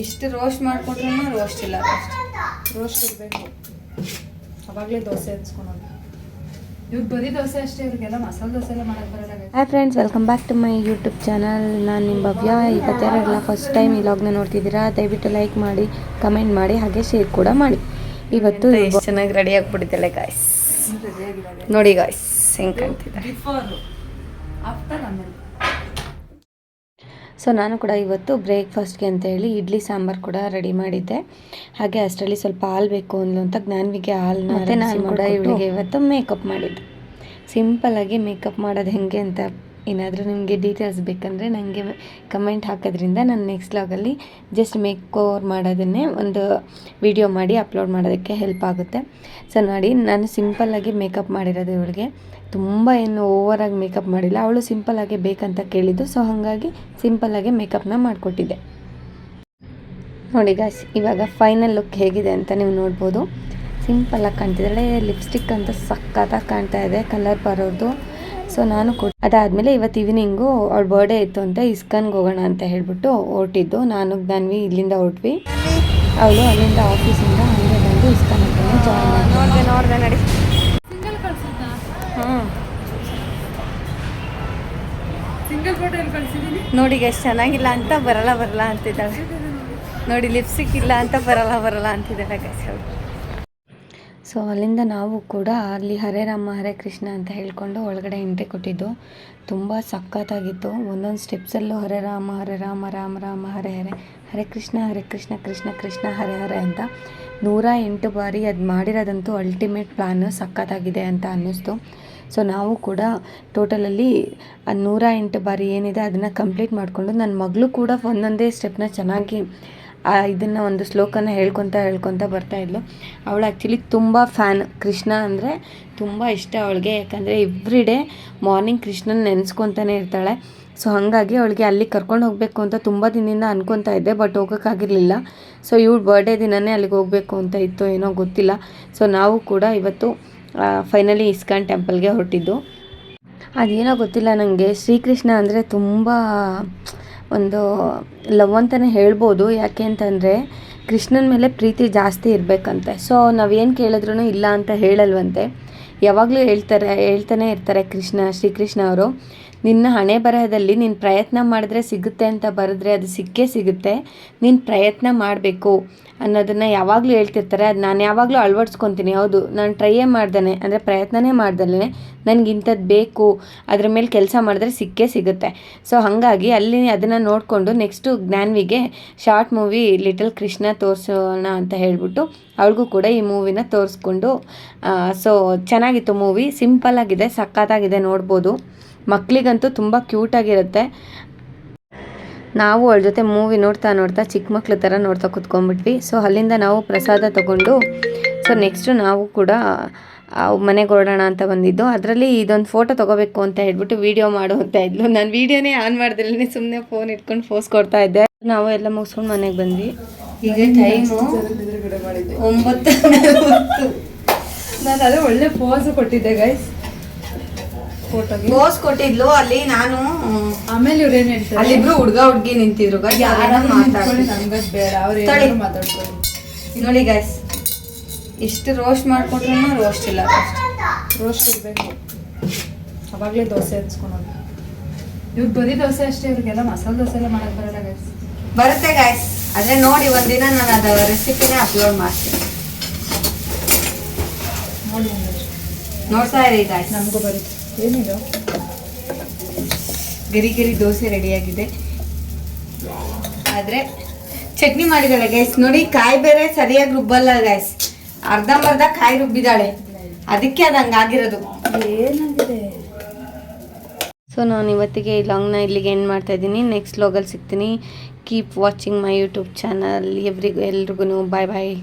ಇಷ್ಟು ರೋಸ್ಟ್ ಮಾಡಿಕೊಟ್ರು ರೋಸ್ಟ್ ಇಲ್ಲ ರೋಸ್ಟ್ ರೋಸ್ಟ್ ಇರಬೇಕು. ಅವಾಗಲೇ ದೋಸೆ ಹಚ್ಕೊಳೋದು ಇವ್ರು ಬರೀ ದೋಸೆ ಅಷ್ಟೇ ಇವ್ರಿಗೆಲ್ಲ ಮಸಾಲೆ ದೋಸೆ ಎಲ್ಲ ಮಾಡಕ್ಕೆ ಬರಲ್ಲ. Guys. Hi friends welcome back to my YouTube channel ನಾನು ನಿಮ್ಮ ಭವ್ಯ. ಇವತ್ತಾರೆಲ್ಲ ಫಸ್ಟ್ ಟೈಮ್ ಈ ಲಾಗ್ನ ನೋಡ್ತಿದ್ದೀರಾ ದಯವಿಟ್ಟು ಲೈಕ್ ಮಾಡಿ ಕಮೆಂಟ್ ಮಾಡಿ ಹಾಗೆ ಶೇರ್ ಕೂಡ ಮಾಡಿ. ಇವತ್ತು ಎಷ್ಟು ಚೆನ್ನಾಗಿ ರೆಡಿ ಆಗಿಬಿಟ್ಟಿದ್ದಲ್ಲ ಗಾಯ್ಸ್ ನೋಡಿ ಗಾಯ್ಸ್ ಹೆಂಗೆ ಕಾಣ್ತಿದೆ. ಬಿಫೋರ್ ಆಫ್ಟರ್ ಆಮೇಲೆ ಸೊ ನಾನು ಕೂಡ ಇವತ್ತು ಬ್ರೇಕ್ಫಾಸ್ಟ್ಗೆ ಅಂತ ಹೇಳಿ ಇಡ್ಲಿ ಸಾಂಬಾರು ಕೂಡ ರೆಡಿ ಮಾಡಿದ್ದೆ. ಹಾಗೆ ಅಷ್ಟರಲ್ಲಿ ಸ್ವಲ್ಪ ಹಾಲು ಬೇಕು ಅಂದ್ಲು ಅಂತ ಜ್ಞಾನ್ವಿಗೆ ಹಾಲು ಮತ್ತೆ ನಾನು ಕೂಡ ಇವಳಿಗೆ ಇವತ್ತು ಮೇಕಪ್ ಮಾಡಿದ್ದೆ. ಸಿಂಪಲ್ಲಾಗಿ ಮೇಕಪ್ ಮಾಡೋದು ಹೆಂಗೆ ಅಂತ ಏನಾದರೂ ನಿಮಗೆ ಡೀಟೇಲ್ಸ್ ಬೇಕಂದರೆ ನನಗೆ ಕಮೆಂಟ್ ಹಾಕೋದ್ರಿಂದ ನಾನು ನೆಕ್ಸ್ಟ್ ಲಾಗಲ್ಲಿ ಜಸ್ಟ್ ಮೇಕ್ ಓವರ್ ಮಾಡೋದನ್ನೇ ಒಂದು ವಿಡಿಯೋ ಮಾಡಿ ಅಪ್ಲೋಡ್ ಮಾಡೋದಕ್ಕೆ ಹೆಲ್ಪ್ ಆಗುತ್ತೆ. ಸೊ ನೋಡಿ, ನಾನು ಸಿಂಪಲ್ಲಾಗಿ ಮೇಕಪ್ ಮಾಡಿರೋದು ಇವಳಿಗೆ. ತುಂಬ ಏನು ಓವರಾಗಿ ಮೇಕಪ್ ಮಾಡಿಲ್ಲ. ಅವಳು ಸಿಂಪಲ್ಲಾಗೆ ಬೇಕಂತ ಕೇಳಿದ್ದು. ಸೊ ಹಾಗಾಗಿ ಸಿಂಪಲ್ಲಾಗೆ ಮೇಕಪ್ನ ಮಾಡಿಕೊಟ್ಟಿದ್ದೆ. ನೋಡಿ ಗಾಯ್ಸ್ ಇವಾಗ ಫೈನಲ್ ಲುಕ್ ಹೇಗಿದೆ ಅಂತ ನೀವು ನೋಡ್ಬೋದು. ಸಿಂಪಲ್ಲಾಗಿ ಕಾಣ್ತಿದ್ದಾಳೆ ಲಿಪ್ಸ್ಟಿಕ್ ಅಂತ ಸಕ್ಕತ್ತಾಗಿ ಕಾಣ್ತಾ ಇದೆ. ಕಲರ್ ಬರೋದು ಸೊ ನಾನು ಕೊಟ್ಟು ಅದಾದಮೇಲೆ ಇವತ್ತು ಈವ್ನಿಂಗು ಅವ್ಳ ಬರ್ಡೇ ಇತ್ತು ಅಂತ ಇಸ್ಕನ್ಗೆ ಹೋಗೋಣ ಅಂತ ಹೇಳ್ಬಿಟ್ಟು ಹೊರಟಿದ್ದು. ನಾನು ಜ್ಞಾನ್ವಿ ಇಲ್ಲಿಂದ ಹೊರಟ್ವಿ. ಅವಳು ಅಲ್ಲಿಂದ ಆಫೀಸಿಂದ ಹಂಗೆ ಬಂದು ಇಸ್ಕನ್ ಹತ್ರನೇ ಜಾಯಿನ್ ನೋಡಿದೆ ನೋಡಿದೆ ನಡಿ. ನೋಡಿ ಎಷ್ಟು ಚೆನ್ನಾಗಿಲ್ಲ ಅಂತ ಬರಲ್ಲ ಬರಲ್ಲ ಅಂತಿದ್ದಾಳೆ. ನೋಡಿ ಲಿಪ್ಸ್ಟಿಕ್ ಇಲ್ಲ ಅಂತ ಬರಲ್ಲ ಬರಲ್ಲ ಅಂತಿದ್ದಾಳೆ ಗೈಸ್ ಅವಳು ಸೊ ಅಲ್ಲಿಂದ ನಾವು ಕೂಡ ಅಲ್ಲಿ ಹರೇ ರಾಮ, ಹರೇ ಕೃಷ್ಣ ಅಂತ ಹೇಳ್ಕೊಂಡು ಒಳಗಡೆ ಎಂಟ್ರಿ ಕೊಟ್ಟಿದ್ದು. ತುಂಬ ಸಖತ್ತಾಗಿತ್ತು. ಒಂದೊಂದು ಸ್ಟೆಪ್ಸಲ್ಲೂ ಹರೇ ರಾಮ ಹರೇ ರಾಮ ರಾಮ ರಾಮ, ಹರೇ ಹರೇ ಹರೇ ಕೃಷ್ಣ ಹರೇ ಕೃಷ್ಣ ಕೃಷ್ಣ ಕೃಷ್ಣ, ಹರೇ ಹರೇ ಅಂತ ನೂರ ಎಂಟು ಬಾರಿ ಅದು ಮಾಡಿರೋದಂತೂ ಅಲ್ಟಿಮೇಟ್ ಪ್ಲ್ಯಾನ್ ಸಖತ್ತಾಗಿದೆ ಅಂತ ಅನ್ನಿಸ್ತು. ಸೊ ನಾವು ಕೂಡ ಟೋಟಲಲ್ಲಿ ನೂರ ಎಂಟು ಬಾರಿ ಏನಿದೆ ಅದನ್ನು ಕಂಪ್ಲೀಟ್ ಮಾಡಿಕೊಂಡು ನನ್ನ ಮಗಳು ಕೂಡ ಒಂದೊಂದೇ ಸ್ಟೆಪ್ನ ಚೆನ್ನಾಗಿ ಆ ಇದನ್ನು ಒಂದು ಶ್ಲೋಕನ ಹೇಳ್ಕೊತ ಹೇಳ್ಕೊತ ಬರ್ತಾ ಇದ್ಲು. ಅವಳು ಆ್ಯಕ್ಚುಲಿ ತುಂಬ ಫ್ಯಾನ್ ಕೃಷ್ಣ ಅಂದರೆ ತುಂಬ ಇಷ್ಟ ಅವಳಿಗೆ. ಯಾಕಂದರೆ ಎವ್ರಿ ಡೇ ಮಾರ್ನಿಂಗ್ ಕೃಷ್ಣನ ನೆನೆಸ್ಕೊತಾನೆ ಇರ್ತಾಳೆ. ಸೊ ಹಾಗಾಗಿ ಅವಳಿಗೆ ಅಲ್ಲಿ ಕರ್ಕೊಂಡು ಹೋಗಬೇಕು ಅಂತ ತುಂಬ ದಿನದಿಂದ ಅನ್ಕೊತಾ ಇದ್ದೆ ಬಟ್ ಹೋಗೋಕ್ಕಾಗಿರಲಿಲ್ಲ. ಸೊ ಇವಳು ಬರ್ಡೇ ದಿನವೇ ಅಲ್ಲಿಗೆ ಹೋಗಬೇಕು ಅಂತ ಇತ್ತು ಏನೋ ಗೊತ್ತಿಲ್ಲ. ಸೊ ನಾವು ಕೂಡ ಇವತ್ತು ಫೈನಲಿ ಇಸ್ಕಾನ್ ಟೆಂಪಲ್ಗೆ ಹೊರಟಿದ್ದು. ಅದೇನೋ ಗೊತ್ತಿಲ್ಲ ನನಗೆ ಶ್ರೀಕೃಷ್ಣ ಅಂದರೆ ತುಂಬ ಒಂದು ಲವ್ ಅಂತಲೇ ಹೇಳ್ಬೋದು. ಯಾಕೆ ಅಂತಂದರೆ ಕೃಷ್ಣನ ಮೇಲೆ ಪ್ರೀತಿ ಜಾಸ್ತಿ ಇರಬೇಕಂತೆ. ಸೊ ನಾವೇನು ಕೇಳಿದ್ರೂ ಇಲ್ಲ ಅಂತ ಹೇಳಲ್ವಂತೆ. ಯಾವಾಗಲೂ ಹೇಳ್ತಾರೆ, ಹೇಳ್ತಾನೆ ಇರ್ತಾರೆ ಕೃಷ್ಣ, ಶ್ರೀಕೃಷ್ಣ ಅವರು. ನಿನ್ನ ಹಣೆ ಬರಹದಲ್ಲಿ ನೀನು ಪ್ರಯತ್ನ ಮಾಡಿದ್ರೆ ಸಿಗುತ್ತೆ ಅಂತ ಬರೆದ್ರೆ ಅದು ಸಿಕ್ಕೇ ಸಿಗುತ್ತೆ. ನೀನು ಪ್ರಯತ್ನ ಮಾಡಬೇಕು ಅನ್ನೋದನ್ನು ಯಾವಾಗಲೂ ಹೇಳ್ತಿರ್ತಾರೆ. ಅದು ನಾನು ಯಾವಾಗಲೂ ಅಳವಡಿಸ್ಕೊತೀನಿ. ಹೌದು, ನಾನು ಟ್ರೈಯೇ ಮಾಡ್ದೇನೆ. ಅಂದರೆ ಪ್ರಯತ್ನನೇ ಮಾಡ್ದಲ್ಲೇ ನನಗೆ ಇಂಥದ್ದು ಬೇಕು. ಅದ್ರ ಮೇಲೆ ಕೆಲಸ ಮಾಡಿದ್ರೆ ಸಿಕ್ಕೇ ಸಿಗುತ್ತೆ. ಸೊ ಹಾಗಾಗಿ ಅಲ್ಲಿ ಅದನ್ನು ನೋಡಿಕೊಂಡು ನೆಕ್ಸ್ಟು ಜ್ಞಾನ್ವಿಗೆ ಶಾರ್ಟ್ ಮೂವಿ ಲಿಟಲ್ ಕೃಷ್ಣ ತೋರಿಸೋಣ ಅಂತ ಹೇಳಿಬಿಟ್ಟು ಅವಳಿಗೂ ಕೂಡ ಈ ಮೂವಿನ ತೋರಿಸ್ಕೊಂಡು ಸೊ ಚೆನ್ನಾಗಿತ್ತು ಮೂವಿ ಸಿಂಪಲ್ಲಾಗಿದೆ ಸಖತ್ತಾಗಿದೆ ನೋಡ್ಬೋದು. ಮಕ್ಕಳಿಗಂತೂ ತುಂಬ ಕ್ಯೂಟಾಗಿರುತ್ತೆ ನಾವು ಅವಳ ಜೊತೆ ಮೂವಿ ನೋಡ್ತಾ ನೋಡ್ತಾ ಚಿಕ್ಕ ಮಕ್ಳ ಥರ ನೋಡ್ತಾ ಕುತ್ಕೊಂಡ್ಬಿಟ್ವಿ. ಸೊ ಅಲ್ಲಿಂದ ನಾವು ಪ್ರಸಾದ ತಗೊಂಡು ಸೊ ನೆಕ್ಸ್ಟು ನಾವು ಕೂಡ ಮನೆಗೆ ಹೊರಡೋಣ ಅಂತ ಬಂದಿದ್ದು. ಅದರಲ್ಲಿ ಇದೊಂದು ಫೋಟೋ ತೊಗೋಬೇಕು ಅಂತ ಹೇಳ್ಬಿಟ್ಟು ವೀಡಿಯೋ ಮಾಡು ಅಂತ ಇದ್ಲು. ನಾನು ವೀಡಿಯೋನೇ ಆನ್ ಮಾಡ್ದಿಲ್ಲೇ ಸುಮ್ಮನೆ ಫೋನ್ ಇಟ್ಕೊಂಡು ಫೋಸ್ ಕೊಡ್ತಾ ಇದ್ದೆ. ನಾವು ಎಲ್ಲ ಮುಗಿಸ್ಕೊಂಡು ಮನೆಗೆ ಬಂದ್ವಿ. ಒಂಬತ್ತು. ನಾನು ಅದೇ ಒಳ್ಳೆ ಫೋಸು ಕೊಟ್ಟಿದ್ದೆ ಗೈಸ್ ಬೋಸ್ ಕೊಟ್ಟಿದ್ಲು ಅಲ್ಲಿ ನಾನು ಆಮೇಲೆ ಇವ್ರೇನ್ ಹೇಳ್ತಾರೆ? ಅಲ್ಲಿಬ್ರು ಹುಡ್ಗ ಹುಡ್ಗಿ ನಿಂತಿದ್ರು ನೋಡಿ ಗೈಸ್ ಇಷ್ಟು ರೋಸ್ಟ್ ಮಾಡಿಕೊಟ್ರು ರೋಸ್ಟ್ ಇಲ್ಲ ರೋಸ್ಟ್ ಇರ್ಬೇಕು. ಅವಾಗಲೇ ದೋಸೆ ಹಚ್ಕೊಳೋದು ಇವ್ರು ಬರೀ ದೋಸೆ ಅಷ್ಟೇ ಇವ್ರಿಗೆಲ್ಲ ಮಸಾಲೆ ದೋಸೆ ಎಲ್ಲ ಮಾಡಕ್ ಬರಲ್ಲ ಗೈಸ್ ಬರುತ್ತೆ ಗಾಯ್ಸ್ ಅದೇ ನೋಡಿ ಒಂದಿನ ನಾನು ಅದ ರೆಸಿಪಿನೇ ಅಪ್ಲೋಡ್ ಮಾಡ್ತೀನಿ. ನೋಡಿ ನೋಡ್ತಾ ಇರಿ ಗಾಯ್ಸ್ ನಮಗೂ ಬರುತ್ತೆ. ಏನಿದು? ಗರಿ ಗರಿ ದೋಸೆ ರೆಡಿಯಾಗಿದೆ. ಆದರೆ ಚಟ್ನಿ ಮಾಡಿದ್ದಾಳೆ ಗೈಸ್ ನೋಡಿ ಕಾಯಿ ಬೇರೆ ಸರಿಯಾಗಿ ರುಬ್ಬಲ್ಲ ಗೈಸ್ ಅರ್ಧಂಬರ್ಧ ಕಾಯಿ ರುಬ್ಬಿದಾಳೆ ಅದಕ್ಕೆ ಅದು ಹಂಗಾಗಿರೋದು. ಏನಾಗಿದೆ? ಸೊ ನಾನು ಇವತ್ತಿಗೆ ಈ ಲಾಂಗ್ನ ಇಲ್ಲಿಗೆ ಏನು ಮಾಡ್ತಾ ಇದ್ದೀನಿ. ನೆಕ್ಸ್ಟ್ ಲಾಗಲ್ಲಿ ಸಿಗ್ತೀನಿ. Keep watching my YouTube channel ಎವ್ರಿಗೂ ಎಲ್ರಿಗೂ ಬಾಯ್ ಬಾಯ್